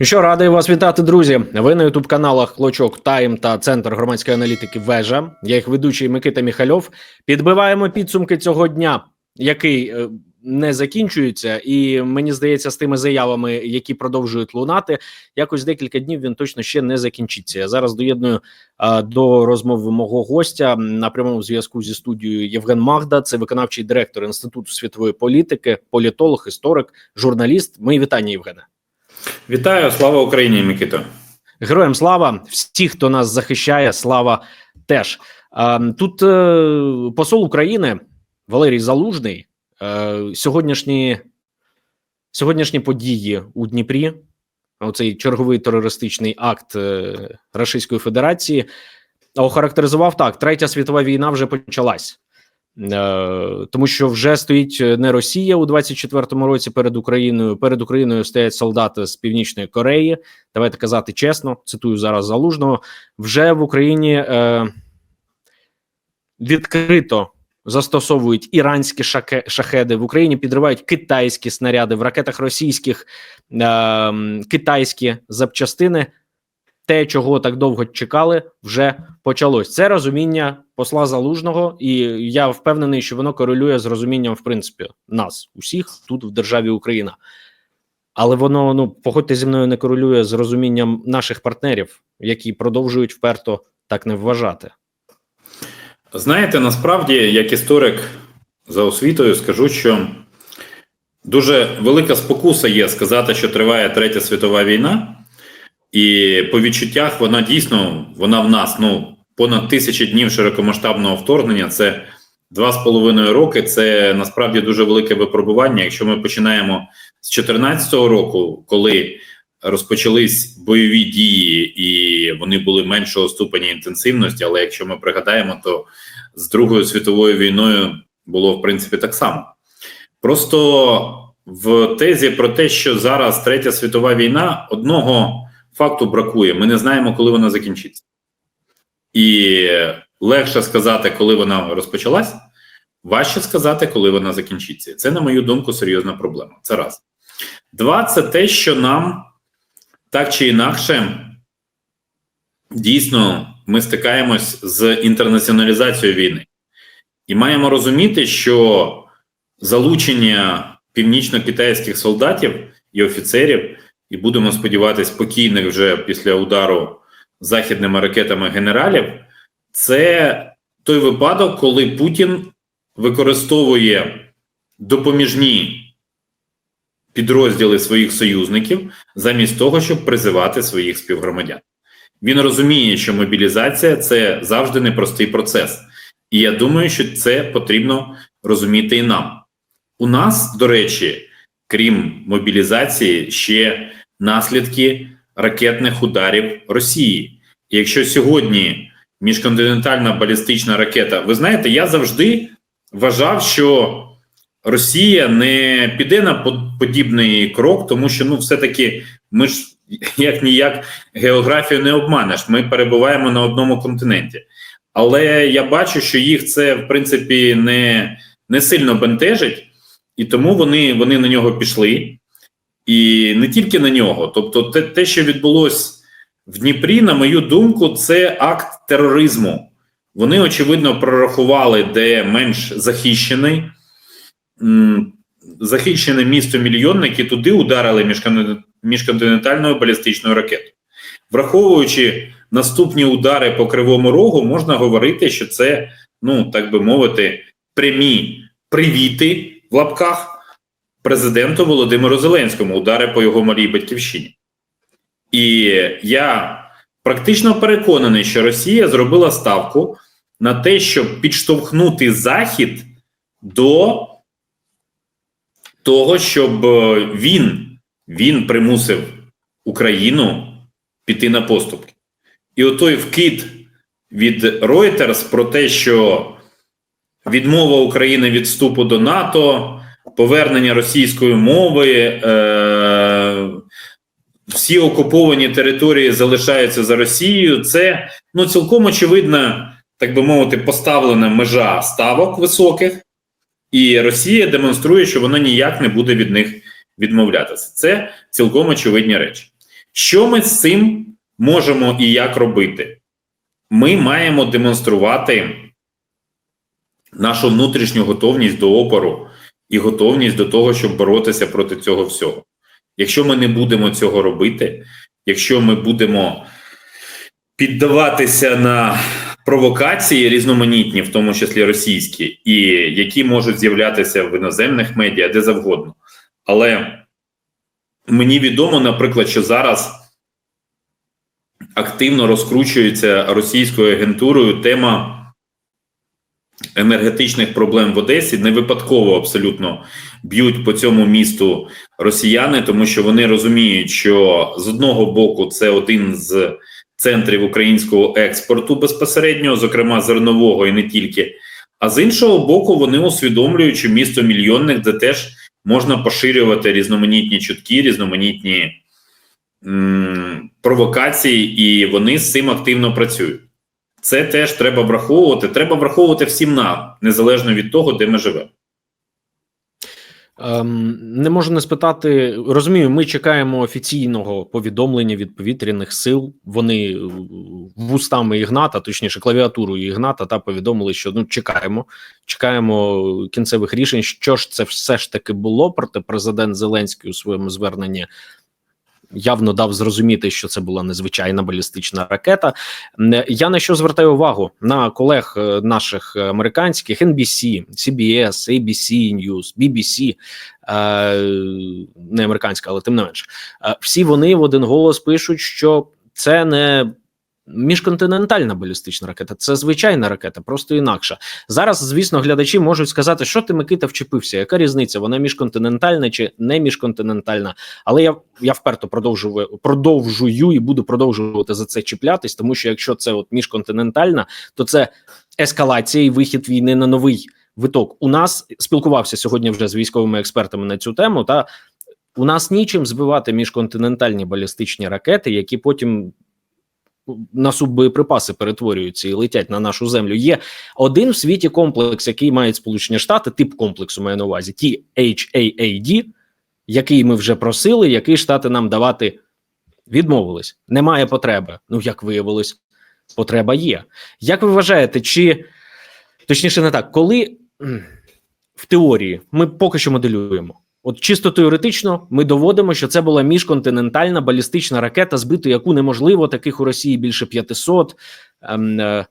Що радий вас вітати, друзі. Ви на ютуб каналах Клочок Тайм та Центр громадської аналітики Вежа. Я їх ведучий Микита Міхальов. Підбиваємо підсумки цього дня, який е, не закінчується, і мені здається, з тими заявами, які продовжують лунати, якось декілька днів він точно ще не закінчиться. Я зараз доєдную а, до розмови мого гостя на прямому зв'язку зі студією Євген Магда. Це виконавчий директор інституту світової політики, політолог, історик, журналіст. Мої вітання, Євгене. Вітаю, слава Україні, Микито. Героям слава всі, хто нас захищає, слава теж тут е, посол України Валерій Залужний. Е, сьогоднішні сьогоднішні події у Дніпрі. Оцей черговий терористичний акт е, Російської Федерації охарактеризував так: Третя світова війна вже почалась. Е, тому що вже стоїть не Росія у 24-му році перед Україною. Перед Україною стоять солдати з Північної Кореї. Давайте казати чесно, цитую зараз залужного. Вже в Україні е, відкрито застосовують іранські шахеди в Україні, підривають китайські снаряди в ракетах російських е, китайські запчастини. Те, чого так довго чекали, вже почалось. Це розуміння посла залужного, і я впевнений, що воно корелює з розумінням, в принципі, нас, усіх тут в державі Україна. Але воно ну погодьте зі мною не корелює з розумінням наших партнерів, які продовжують вперто так не вважати. Знаєте, насправді, як історик за освітою, скажу, що дуже велика спокуса є сказати, що триває Третя світова війна. І по відчуттях вона дійсно вона в нас ну понад тисячі днів широкомасштабного вторгнення. Це два з половиною роки. Це насправді дуже велике випробування. Якщо ми починаємо з 2014 року, коли розпочались бойові дії, і вони були меншого ступеня інтенсивності. Але якщо ми пригадаємо, то з Другою світовою війною було в принципі так само. Просто в тезі про те, що зараз третя світова війна, одного факту бракує. Ми не знаємо, коли вона закінчиться. І легше сказати, коли вона розпочалась, важче сказати, коли вона закінчиться. Це, на мою думку, серйозна проблема. Це раз. Два, це те, що нам так чи інакше, дійсно, ми стикаємось з інтернаціоналізацією війни. І маємо розуміти, що залучення північно-китайських солдатів і офіцерів і будемо сподіватися, спокійних вже після удару західними ракетами генералів. Це той випадок, коли Путін використовує допоміжні підрозділи своїх союзників замість того, щоб призивати своїх співгромадян. Він розуміє, що мобілізація це завжди непростий процес, і я думаю, що це потрібно розуміти і нам. У нас, до речі, крім мобілізації, ще наслідки ракетних ударів Росії. І якщо сьогодні міжконтинентальна балістична ракета, ви знаєте, я завжди вважав, що Росія не піде на подібний крок, тому що ну, все-таки ми ж як ніяк географію не обманеш. Ми перебуваємо на одному континенті. Але я бачу, що їх це в принципі не не сильно бентежить, і тому вони, вони на нього пішли. І не тільки на нього. Тобто, те, те, що відбулося в Дніпрі, на мою думку, це акт тероризму. Вони, очевидно, прорахували, де менш захищений, захищене місто мільйонники туди ударили міжконтинентальною балістичною ракетою. Враховуючи наступні удари по кривому рогу, можна говорити, що це, ну так би мовити, прямі привіти в лапках президенту Володимиру Зеленському удари по його малій батьківщині. І я практично переконаний, що Росія зробила ставку на те, щоб підштовхнути Захід до того, щоб е, він, він примусив Україну піти на поступки. І отой вкид від Reuters про те, що відмова України від вступу до НАТО повернення російської мови, е, всі окуповані території залишаються за Росією. Це ну цілком очевидна, так би мовити, поставлена межа ставок високих, і Росія демонструє, що вона ніяк не буде від них відмовлятися. Це цілком очевидні речі. Що ми з цим можемо і як робити? Ми маємо демонструвати нашу внутрішню готовність до опору і готовність до того, щоб боротися проти цього всього. Якщо ми не будемо цього робити, якщо ми будемо піддаватися на провокації різноманітні, в тому числі російські, і які можуть з'являтися в іноземних медіа, де завгодно. Але мені відомо, наприклад, що зараз активно розкручується російською агентурою тема енергетичних проблем в Одесі. Не випадково абсолютно б'ють по цьому місту росіяни, тому що вони розуміють, що з одного боку це один з центрів українського експорту безпосередньо, зокрема зернового і не тільки. А з іншого боку, вони усвідомлюють, що місто мільйонник, де теж можна поширювати різноманітні чутки, різноманітні м, провокації, і вони з цим активно працюють. Це теж треба враховувати. Треба враховувати всім нам, незалежно від того, де ми живемо. Ем, не можу не спитати. Розумію, ми чекаємо офіційного повідомлення від повітряних сил. Вони е, вустами Ігната, точніше, клавіатурою Ігната, та повідомили, що ну чекаємо, чекаємо кінцевих рішень. Що ж це все ж таки було? Проте президент Зеленський у своєму зверненні явно дав зрозуміти, що це була незвичайна балістична ракета. Я на що звертаю увагу на колег е, наших американських NBC, CBS, ABC News, BBC, е, не американська, але тим не менш, Е, всі вони в один голос пишуть, що це не. Міжконтинентальна балістична ракета, це звичайна ракета, просто інакша. Зараз, звісно, глядачі можуть сказати, що ти Микита вчепився. Яка різниця? Вона міжконтинентальна чи не міжконтинентальна? Але я я вперто продовжую продовжую і буду продовжувати за це чіплятись, тому що якщо це от міжконтинентальна, то це ескалація і вихід війни на новий виток. У нас спілкувався сьогодні вже з військовими експертами на цю тему. Та у нас нічим збивати міжконтинентальні балістичні ракети, які потім на суббоєприпаси перетворюються і летять на нашу землю. Є один в світі комплекс, який мають Сполучені Штати, тип комплексу маю на увазі, THAAD, який ми вже просили, який штати нам давати відмовились. Немає потреби. Ну як виявилось, потреба є. Як ви вважаєте, чи точніше не так, коли в теорії ми поки що моделюємо? От чисто теоретично ми доводимо, що це була міжконтинентальна балістична ракета, збити яку неможливо, таких у Росії більше 500. Ем, е,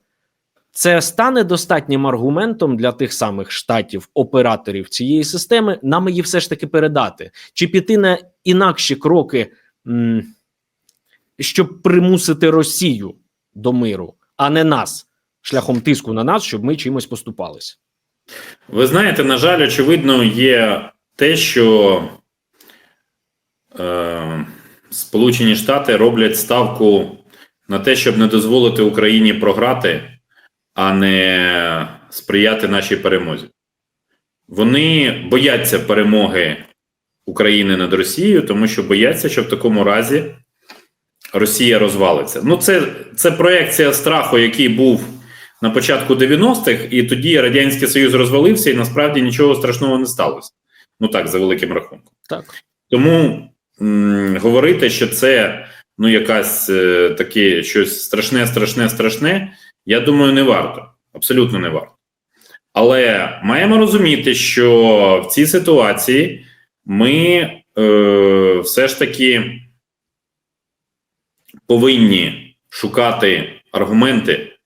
Це стане достатнім аргументом для тих самих штатів, операторів цієї системи, нам її все ж таки передати, чи піти на інакші кроки, щоб примусити Росію до миру, а не нас, шляхом тиску на нас, щоб ми чимось поступалися. Ви знаєте, на жаль, очевидно, є те, що е, Сполучені Штати роблять ставку на те, щоб не дозволити Україні програти, а не сприяти нашій перемозі. Вони бояться перемоги України над Росією, тому що бояться, що в такому разі Росія розвалиться. Ну, це, це проекція страху, який був на початку 90-х, і тоді Радянський Союз розвалився, і насправді нічого страшного не сталося. Ну так, за великим рахунком. Так. Тому м, говорити, що це ну якась е, таке щось страшне, страшне, страшне, я думаю, не варто. Абсолютно не варто. Але маємо розуміти, що в цій ситуації ми е, все ж таки повинні шукати аргументи,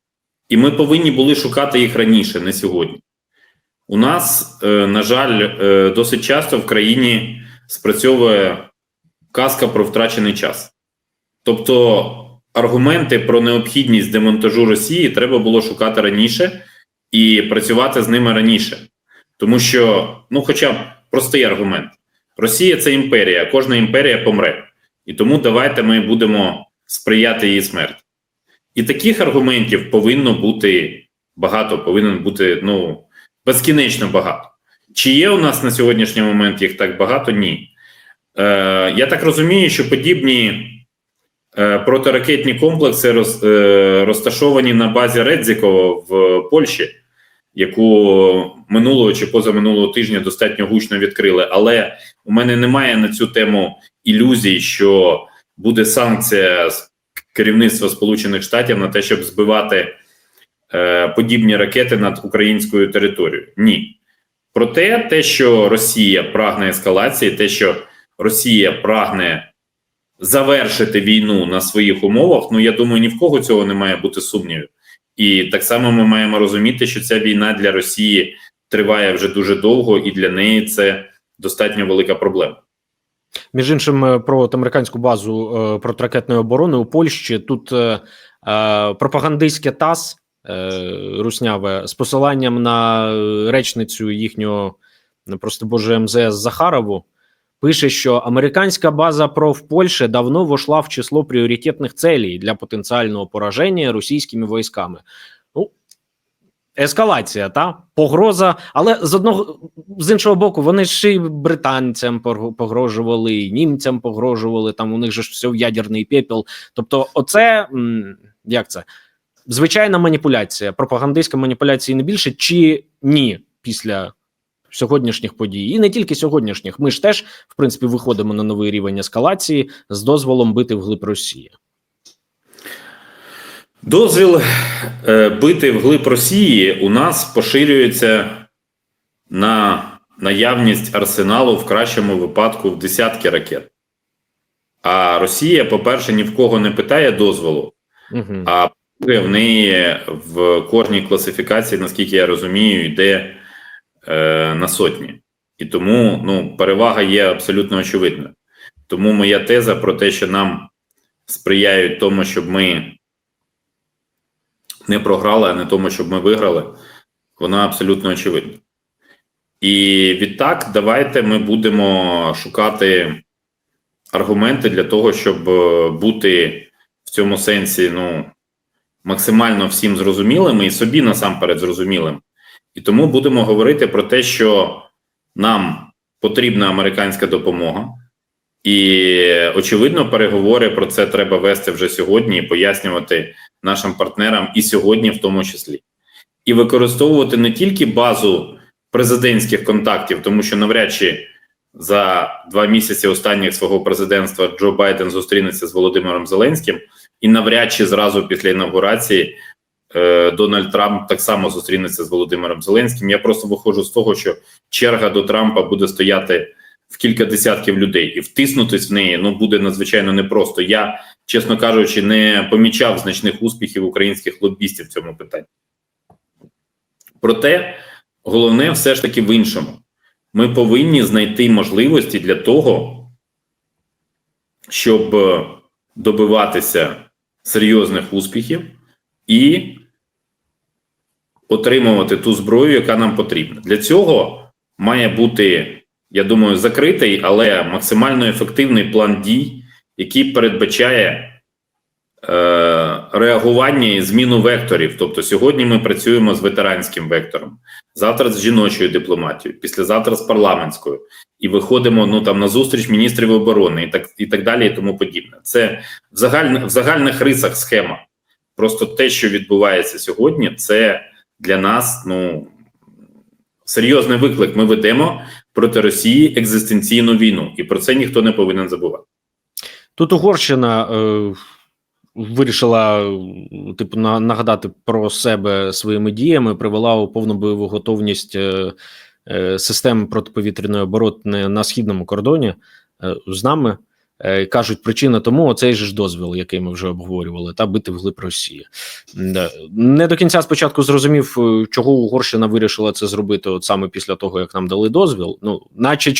і ми повинні були шукати їх раніше, не сьогодні. У нас, е, на жаль, е, досить часто в країні спрацьовує казка про втрачений час. Тобто аргументи про необхідність демонтажу Росії треба було шукати раніше і працювати з ними раніше. Тому що, ну, хоча б простий аргумент: Росія це імперія, кожна імперія помре. І тому давайте ми будемо сприяти її смерті. І таких аргументів повинно бути багато, повинен бути ну, безкінечно багато. Чи є у нас на сьогоднішній момент їх так багато? Ні. Е, Я так розумію, що подібні е, протиракетні комплекси роз, е, розташовані на базі Редзікова в Польщі, яку минулого чи позаминулого тижня достатньо гучно відкрили. Але у мене немає на цю тему ілюзій, що буде санкція з керівництва Сполучених Штатів на те, щоб збивати е, подібні ракети над українською територією. Ні. Проте, те, що Росія прагне ескалації, те, що Росія прагне завершити війну на своїх умовах, ну я думаю, ні в кого цього не має бути сумнівів. І так само ми маємо розуміти, що ця війна для Росії триває вже дуже довго, і для неї це достатньо велика проблема. Між іншим, е, про американську базу е, протиракетної оборони у Польщі тут е, е, пропагандистське ТАСС русняве з посиланням на е, речницю їхнього просто боже МЗС Захарову пише, що американська база ПРО в Польщі давно вошла в число пріоритетних целей для потенціального пораження російськими військами. Ну, ескалація, та погроза, але з одного з іншого боку, вони ж і британцям погрожували, і німцям погрожували. Там у них же ж все в ядерний пепел. Тобто, оце як це звичайна маніпуляція, пропагандистська маніпуляція не більше чи ні після сьогоднішніх подій, і не тільки сьогоднішніх. Ми ж теж, в принципі, виходимо на новий рівень ескалації з дозволом бити вглиб Росії. Дозвіл е, бити вглиб Росії у нас поширюється на наявність арсеналу в кращому випадку в десятки ракет. А Росія, по-перше, ні в кого не питає дозволу, Угу. а по-друге, в неї в кожній класифікації, наскільки я розумію, йде е, на сотні. І тому ну, перевага є абсолютно очевидною. Тому моя теза про те, що нам сприяють тому, щоб ми не програли, а не тому, щоб ми виграли, вона абсолютно очевидна. І відтак, давайте ми будемо шукати аргументи для того, щоб е, бути в цьому сенсі ну, максимально всім зрозумілими і собі насамперед зрозумілим. І тому будемо говорити про те, що нам потрібна американська допомога. І очевидно, переговори про це треба вести вже сьогодні і пояснювати нашим партнерам і сьогодні, в тому числі, і використовувати не тільки базу президентських контактів, тому що навряд чи за два місяці останніх свого президентства Джо Байден зустрінеться з Володимиром Зеленським, і навряд чи зразу після інаугурації е, Дональд Трамп так само зустрінеться з Володимиром Зеленським. Я просто виходжу з того, що черга до Трампа буде стояти в кілька десятків людей, і втиснутись в неї ну буде надзвичайно непросто. Я, чесно кажучи, не помічав значних успіхів українських лобістів в цьому питанні. Проте головне все ж таки в іншому. Ми повинні знайти можливості для того, щоб е, добиватися серйозних успіхів і отримувати ту зброю, яка нам потрібна. Для цього має бути, я думаю, закритий, але максимально ефективний план дій, який передбачає е, реагування і зміну векторів. Тобто, сьогодні ми працюємо з ветеранським вектором, завтра з жіночою дипломатією, післязавтра з парламентською, і виходимо ну там на зустріч міністрів оборони, і так і так далі, і тому подібне. Це в загальних в загальних рисах схема. Просто те, що відбувається сьогодні, це для нас ну серйозний виклик. Ми ведемо проти Росії екзистенційну війну, і про це ніхто не повинен забувати. Тут Угорщина е, вирішила типу на, нагадати про себе своїми діями, привела у повну бойову готовність е, е, протиповітряної оборони на східному кордоні е, з нами. Кажуть, причина тому оцей же ж дозвіл, який ми вже обговорювали, та бити вглиб Росії. Не до кінця спочатку зрозумів, чого Угорщина вирішила це зробити, от саме після того, як нам дали дозвіл. Ну, наче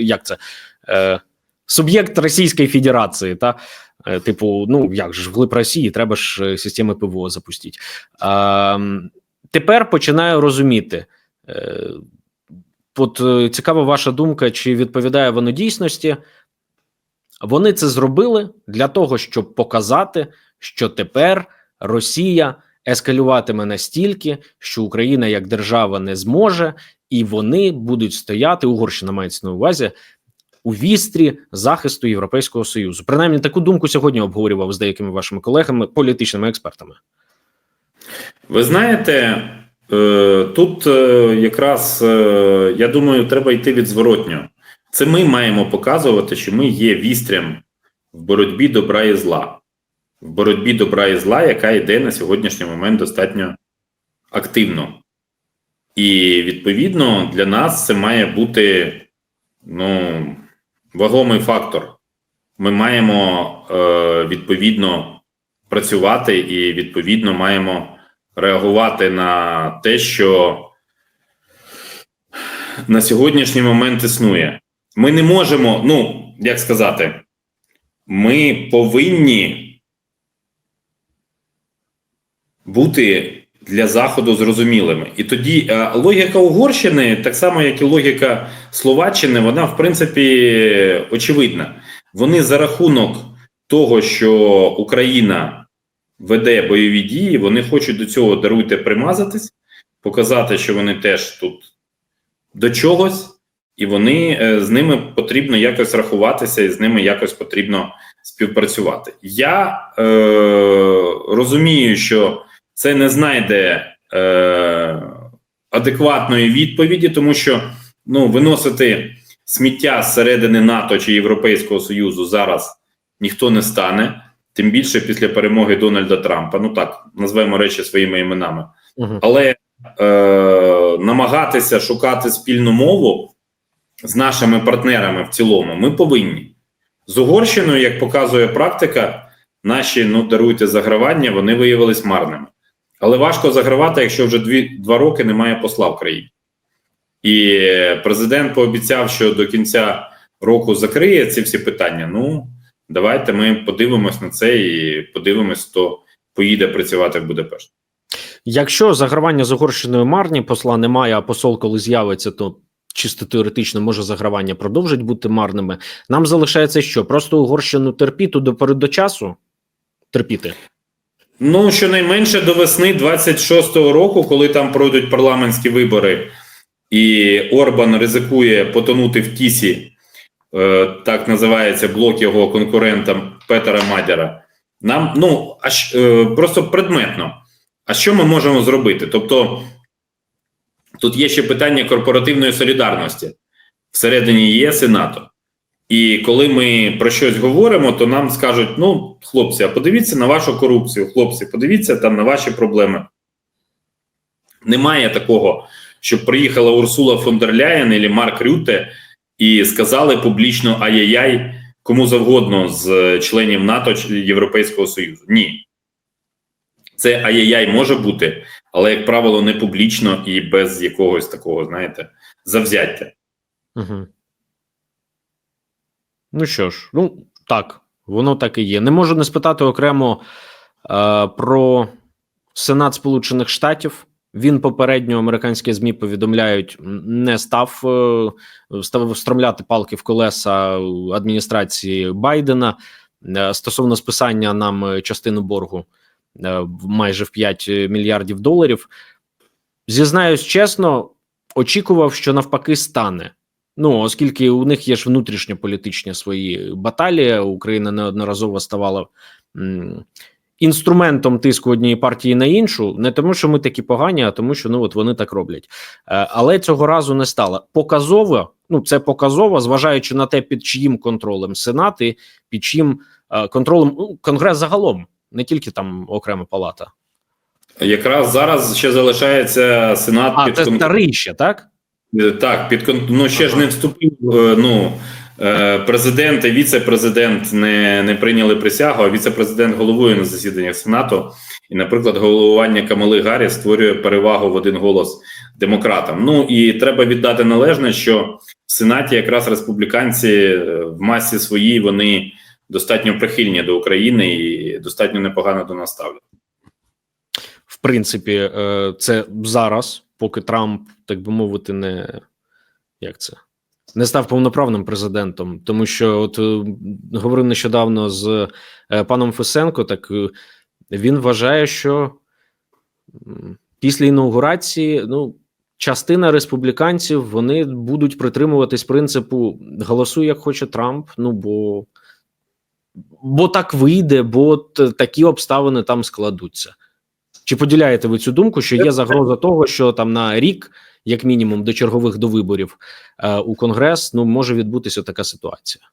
як це е, суб'єкт Російської Федерації, та типу, ну як ж вглиб Росії, треба ж е, системи ПВО запустити. А, тепер починаю розуміти. Е, От е, цікава ваша думка, чи відповідає воно дійсності? Вони це зробили для того, щоб показати, що тепер Росія ескалюватиме настільки, що Україна як держава не зможе, і вони будуть стояти. Угорщина мається на увазі у вістрі захисту Європейського союзу. Принаймні таку думку сьогодні обговорював з деякими вашими колегами, політичними експертами. Ви знаєте, е, тут е, якраз е, я думаю, треба йти від зворотнього. Це ми маємо показувати, що ми є вістрям в боротьбі добра і зла. В боротьбі добра і зла, яка йде на сьогоднішній момент достатньо активно. І відповідно для нас це має бути ну, вагомий фактор. Ми маємо е, відповідно працювати і відповідно маємо реагувати на те, що на сьогоднішній момент існує. Ми не можемо, ну як сказати, ми повинні бути для заходу зрозумілими. І тоді е, логіка Угорщини, так само як і логіка Словаччини, вона в принципі очевидна. Вони за рахунок того, що Україна веде бойові дії, вони хочуть до цього даруйте примазатись, показати, що вони теж тут до чогось, і вони е, з ними потрібно якось рахуватися, і з ними якось потрібно співпрацювати. Я е, розумію, що це не знайде е, адекватної відповіді, тому що ну, виносити сміття зсередини НАТО чи Європейського Союзу зараз ніхто не стане, тим більше після перемоги Дональда Трампа. Ну так, назвемо речі своїми іменами. Угу. Але е, намагатися шукати спільну мову з нашими партнерами в цілому ми повинні. З Угорщиною, як показує практика, наші ну даруйте загравання, вони виявились марними. Але важко загравати, якщо вже дві, два роки немає посла в країні. І президент пообіцяв, що до кінця року закриє ці всі питання. Ну, давайте ми подивимось на це і подивимось, хто поїде працювати в Будапешт. Якщо загравання з Угорщиною марні, посла немає, а посол, коли з'явиться, то чисто теоретично може загравання продовжить бути марними. Нам залишається що? Просто Угорщину терпіти до до часу? Терпіти. Ну, щонайменше до весни 26-го року, коли там пройдуть парламентські вибори, і Орбан ризикує потонути в тісі, е, так називається блок його конкурента Петера Мадяра. Нам ну аж е, просто предметно. А що ми можемо зробити? Тобто тут є ще питання корпоративної солідарності всередині ЄС і НАТО. І коли ми про щось говоримо, то нам скажуть: ну, хлопці, а подивіться на вашу корупцію, хлопці, подивіться там на ваші проблеми. Немає такого, щоб приїхала Урсула фон дер Ляєн або Марк Рюте і сказали публічно ай-яй-яй кому завгодно з членів НАТО чи Європейського Союзу. Ні. Це ай-яй-яй може бути, але, як правило, не публічно і без якогось такого, знаєте, завзяття. Угу. Ну що ж, ну так, воно так і є. Не можу не спитати окремо е, про Сенат Сполучених Штатів. Він попередньо американські змі повідомляють, не став е, став встромляти палки в колеса адміністрації Байдена е, стосовно списання нам частину боргу е, майже в 5 мільярдів доларів. Зізнаюсь чесно, очікував, що навпаки стане. Ну, оскільки у них є ж внутрішньополітичні свої баталії, Україна неодноразово ставала м, інструментом тиску однієї партії на іншу, не тому, що ми такі погані, а тому, що ну от вони так роблять. Е, але цього разу не стало. Показово, ну це показово, зважаючи на те, під чиїм контролем Сенат і під чиїм е, контролем ну, Конгрес загалом, не тільки там окрема палата. Якраз зараз ще залишається Сенат А, під це старий ще, так? Е, Так, під кон- ну ще ж не вступив. е, Ну е, президент і віце-президент не, не прийняли присягу, а віце-президент головує на засіданнях Сенату. І, наприклад, головування Камали Гаррі створює перевагу в один голос демократам. Ну і треба віддати належне, що в Сенаті якраз республіканці в масі своїй вони достатньо прихильні до України і достатньо непогано до нас ставлять. В принципі, е, це зараз, поки Трамп, так би мовити, не як це не став повноправним президентом, тому що от е, говорив нещодавно з е, паном Фесенко, так він вважає, що після інаугурації ну. Частина республіканців вони будуть притримуватись принципу голосуй, як хоче Трамп. Ну бо, бо так вийде, бо такі обставини там складуться. Чи поділяєте ви цю думку, що є загроза того, що там на рік, як мінімум, до чергових до виборів е, у Конгрес, ну може відбутися така ситуація?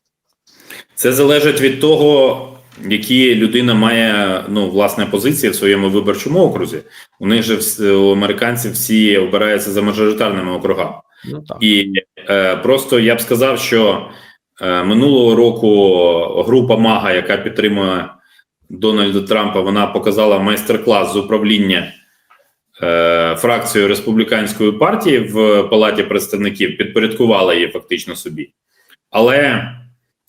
Це залежить від того, які людина має ну, власне позиції в своєму виборчому окрузі. У них же у американців всі обираються за мажоритарними округами. Ну так. І е, просто я б сказав, що е, минулого року група Мага, яка підтримує Дональда Трампа, вона показала майстер-клас з управління е, фракцією республіканської партії в Палаті представників, підпорядкувала її фактично собі. Але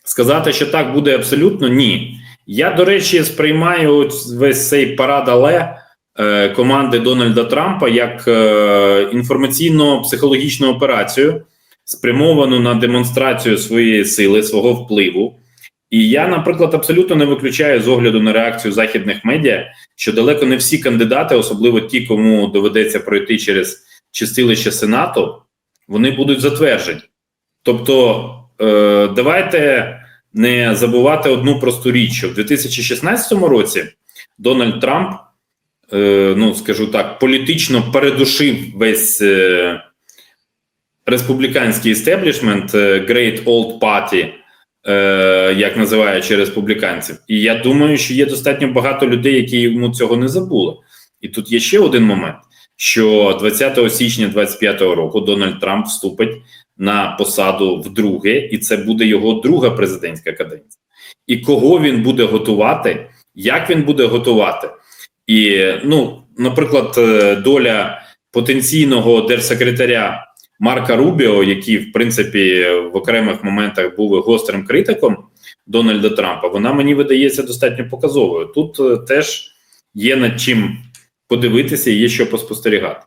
сказати, що так буде абсолютно ні. Я, до речі, сприймаю весь цей парад але е, команди Дональда Трампа як е, інформаційно-психологічну операцію, спрямовану на демонстрацію своєї сили, свого впливу. І я, наприклад, абсолютно не виключаю з огляду на реакцію західних медіа, що далеко не всі кандидати, особливо ті, кому доведеться пройти через чистилище Сенату, вони будуть затверджені. Тобто, е, давайте не забувати одну просту річ, що в 2016 році Дональд Трамп, е, ну скажу так, політично передушив весь е, республіканський істеблішмент е, Great Old Party, е, як називаючи республіканців. І я думаю, що є достатньо багато людей, які йому цього не забули. І тут є ще один момент: що 20 січня 2025 року Дональд Трамп вступить на посаду вдруге, і це буде його друга президентська каденція. І кого він буде готувати, як він буде готувати, і ну, наприклад, е, доля потенційного держсекретаря Марка Рубіо, який в принципі в окремих моментах був гострим критиком Дональда Трампа, вона мені видається достатньо показовою. Тут е, теж є над чим подивитися, і є що поспостерігати.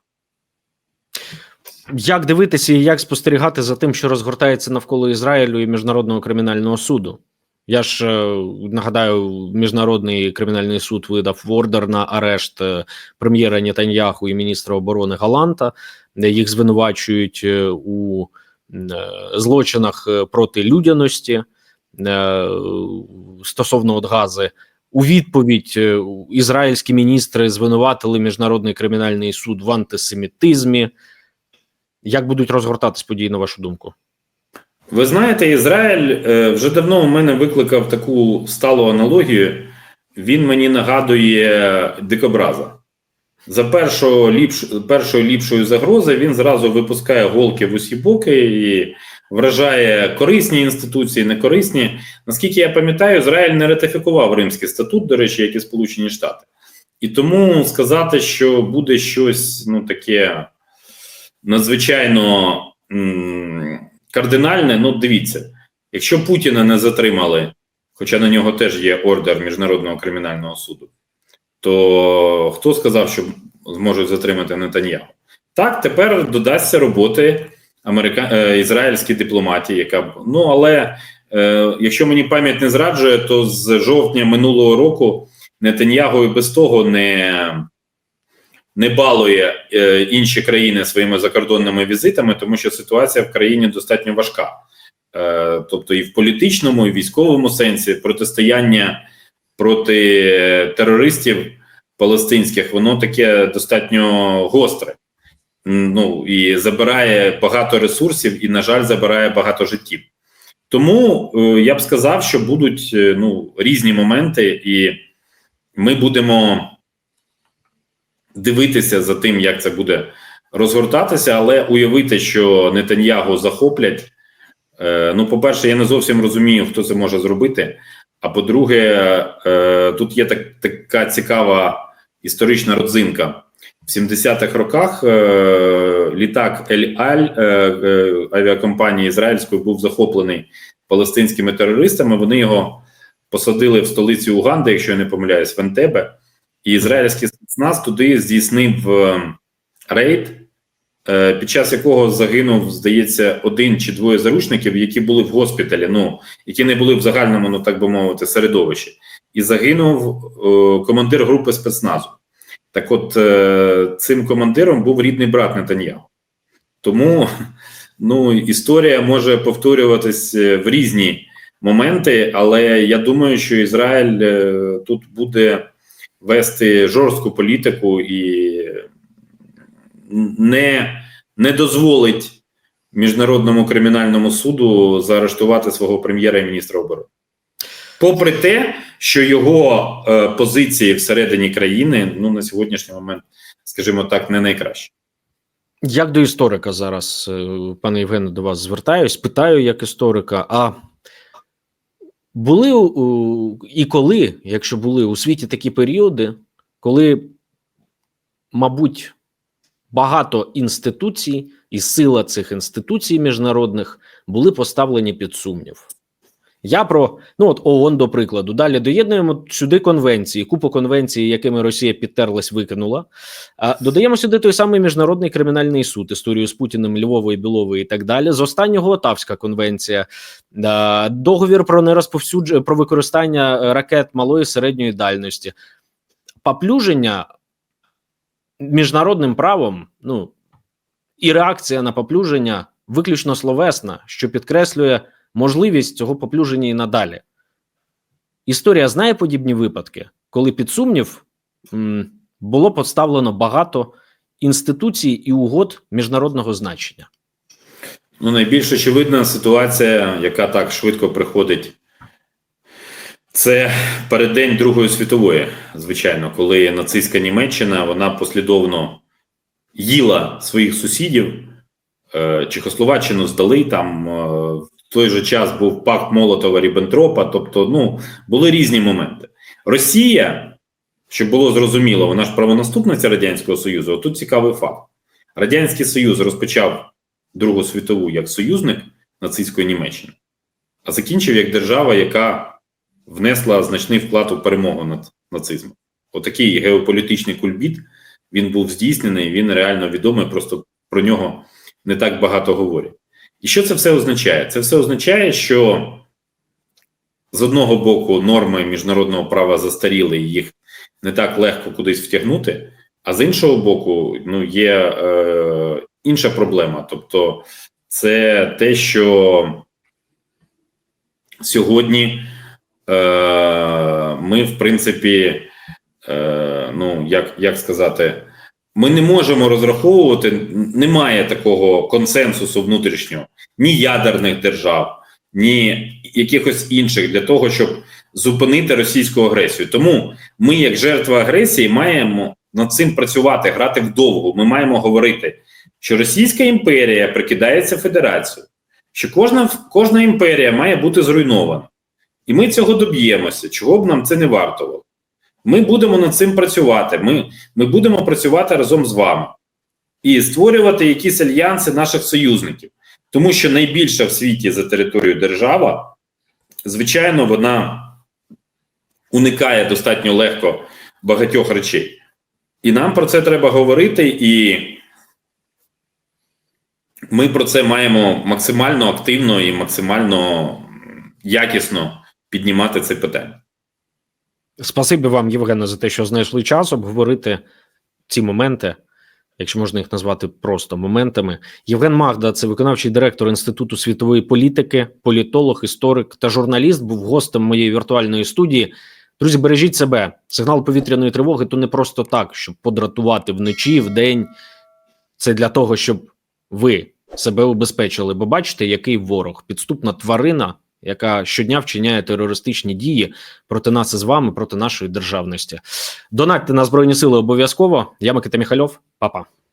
Як дивитися і як спостерігати за тим, що розгортається навколо Ізраїлю і міжнародного кримінального суду? Я ж е, нагадаю, міжнародний кримінальний суд видав ордер на арешт е, прем'єра Нетаньяху і міністра оборони Галанта. Е, Їх звинувачують е, у е, злочинах проти людяності стосовно от гази. У відповідь ізраїльські міністри звинуватили міжнародний кримінальний суд в антисемітизмі. Як будуть розгортатись події, на вашу думку? Ви знаєте, Ізраїль вже давно у мене викликав таку сталу аналогію. Він мені нагадує дикобраза. За першого ліпш, першої ліпшої загрози він зразу випускає голки в усі боки і вражає корисні інституції, некорисні. Наскільки я пам'ятаю, Ізраїль не ратифікував Римський статут, до речі, як і Сполучені Штати. І тому сказати, що буде щось ну таке надзвичайно м, кардинальне, ну дивіться, якщо Путіна не затримали, хоча на нього теж є ордер Міжнародного кримінального суду, то хто сказав, що зможуть затримати Нетаньяху? Так, тепер додасться роботи америка... е, ізраїльській дипломатії, яка ну але е, якщо мені пам'ять не зраджує, то з жовтня минулого року Нетаньяху і без того не не балує е, інші країни своїми закордонними візитами, тому що ситуація в країні достатньо важка. Е, тобто, і в політичному, і в військовому сенсі протистояння проти терористів палестинських, воно таке достатньо гостре. Ну і забирає багато ресурсів, і, на жаль, забирає багато життів. Тому е, я б сказав, що будуть е, ну, різні моменти, і ми будемо дивитися за тим, як це буде розгортатися, але уявити, що Нетаньягу захоплять. Е, ну, по-перше, я не зовсім розумію, хто це може зробити. А по-друге, е, тут є так, така цікава історична родзинка. В 70-х роках е, літак Ель Аль е, авіакомпанії ізраїльської був захоплений палестинськими терористами. Вони його посадили в столиці Уганди, якщо я не помиляюсь, в Ентебе. І ізраїльський спецназ туди здійснив рейд, під час якого загинув, здається, один чи двоє заручників, які були в госпіталі, ну які не були в загальному, ну так би мовити, середовищі, і загинув е, командир групи спецназу. Так, от е, цим командиром був рідний брат Нетаньяху. Тому ну, історія може повторюватись е, в різні моменти, але я думаю, що Ізраїль е, тут буде вести жорстку політику і не, не дозволить міжнародному кримінальному суду заарештувати свого прем'єра і міністра оборони. попри те, що його е, позиції всередині країни ну на сьогоднішній момент, скажімо так, не найкращі. Як до історика зараз, е, пане Євгене, до вас звертаюсь, питаю як історика. А були у- і коли, якщо були у світі такі періоди, коли, мабуть, багато інституцій і сила цих інституцій міжнародних були поставлені під сумнів. Я про ну от ООН, до прикладу, далі доєднуємо сюди конвенції, купу конвенцій, якими Росія підтерлась, викинула. А додаємо сюди той самий міжнародний кримінальний суд, історію з Путіним, Львової, Білової і так далі. З останнього Отавська конвенція, договір про нерозповсюдження про використання ракет малої середньої дальності, поплюження міжнародним правом. Ну і реакція на поплюження виключно словесна, що підкреслює можливість цього поплюження і надалі. Історія знає подібні випадки, коли під сумнів було поставлено багато інституцій і угод міжнародного значення. Ну, найбільш очевидна ситуація, яка так швидко приходить, це переддень Другої світової, звичайно, коли нацистська Німеччина вона послідовно їла своїх сусідів. Е, Чехословаччину здали там. е, В той же час був пакт Молотова Ріббентропа, тобто, ну, були різні моменти. Росія, щоб було зрозуміло, вона ж правонаступниця Радянського Союзу. а Тут цікавий факт: Радянський Союз розпочав Другу світову як союзник нацистської Німеччини, а закінчив як держава, яка внесла значний вклад у перемогу над нацизмом. Отакий геополітичний кульбіт він був здійснений, він реально відомий, просто про нього не так багато говорять. І що це все означає? Це все означає, що з одного боку норми міжнародного права застаріли, і їх не так легко кудись втягнути, а з іншого боку, ну є е, інша проблема. Тобто, це те, що сьогодні ми, в принципі, е, ну як, як сказати, ми не можемо розраховувати, немає такого консенсусу внутрішнього ні ядерних держав, ні якихось інших для того, щоб зупинити російську агресію. Тому ми, як жертва агресії, маємо над цим працювати, грати вдовго. Ми маємо говорити, що Російська імперія прикидається федерацією, що кожна, кожна імперія має бути зруйнована. І ми цього доб'ємося, чого б нам це не вартувало. Ми будемо над цим працювати. Ми, ми будемо працювати разом з вами і створювати якісь альянси наших союзників. Тому що найбільша в світі за територією держава, звичайно, вона уникає достатньо легко багатьох речей. І нам про це треба говорити, і ми про це маємо максимально активно і максимально якісно піднімати це питання. Спасибі вам, Євгене, за те, що знайшли час обговорити ці моменти, якщо можна їх назвати просто моментами. Євген Магда, це виконавчий директор Інституту світової політики, політолог, історик та журналіст, був гостем моєї віртуальної студії. Друзі, бережіть себе. Сигнал повітряної тривоги то не просто так, щоб подратувати вночі, вдень. Це для того, щоб ви себе убезпечили. Бо бачите, який ворог підступна тварина, яка щодня вчиняє терористичні дії проти нас з вами, проти нашої державності. Донатьте на збройні сили обов'язково. Я Микита Міхальов, Па-па.